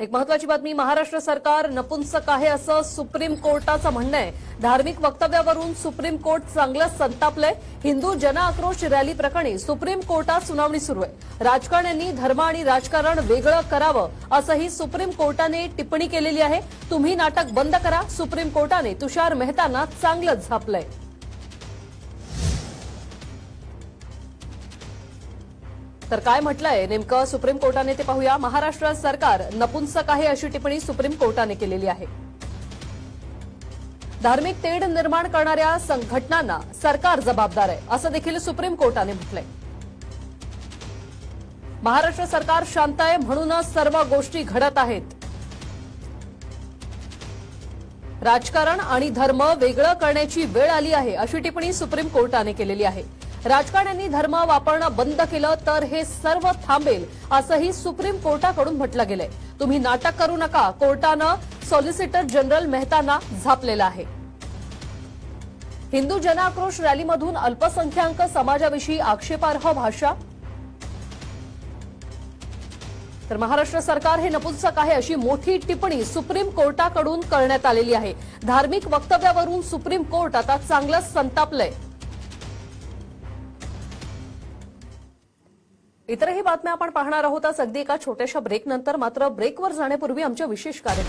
एक महत्वाची बातमी महाराष्ट्र सरकार नपुंसक आहे असं सुप्रीम कोर्टाचं म्हणणं आहे. धार्मिक वक्तव्यावरून सुप्रीम कोर्ट चांगलंच संतापलंय. हिंदू जनआक्रोश रॅली प्रकरणी सुप्रीम कोर्टात सुनावणी सुरू आहे. राजकारण्यांनी धर्म आणि राजकारण वेगळं करावं असंही सुप्रीम कोर्टाने टिप्पणी केलेली आहे. तुम्ही नाटक बंद करा. सुप्रीम कोर्टाने तुषार मेहतांना चांगलंच झापलंय. तर काय म्हटलंय? नेमकं सुप्रीम कोर्टाने ते पाहूया. महाराष्ट्र सरकार नपुंसक आहे अशी टिप्पणी सुप्रीम कोर्टाने केलेली आहे. धार्मिक तेढ निर्माण करणाऱ्या संघटनांना सरकार जबाबदार आहे असं देखील सुप्रीम कोर्टाने म्हटलंय. महाराष्ट्र सरकार शांत आहे म्हणूनच सर्व गोष्टी घडत आहेत. राजकारण आणि धर्म वेगळं करण्याची वेळ आली आहे अशी टिप्पणी सुप्रीम कोर्टाने केलेली आहे. राजकारण्यांनी धर्म वापरणं बंद केलं तर हे सर्व थांबेल असंही सुप्रीम कोर्टाकडून म्हटलं गेलंय. तुम्ही नाटक करू नका. कोर्टानं सॉलिसिटर जनरल मेहतांना झापलेलं आहे. हिंदू जनाक्रोश रॅलीमधून अल्पसंख्याक समाजाविषयी आक्षेपार्ह भाषा? तर महाराष्ट्र सरकार हे नपुंसक आहे अशी मोठी टिप्पणी सुप्रीम कोर्टाकडून करण्यात आलेली आहे. धार्मिक वक्तव्यावरून सुप्रीम कोर्ट आता चांगलंच संतापलंय. इतरही बातम्या आपण पाहणार आहोत. आज अगदी एका छोट्याशा ब्रेकनंतर मात्र ब्रेकवर जाण्यापूर्वी आमच्या विशेष कार्यक्रम.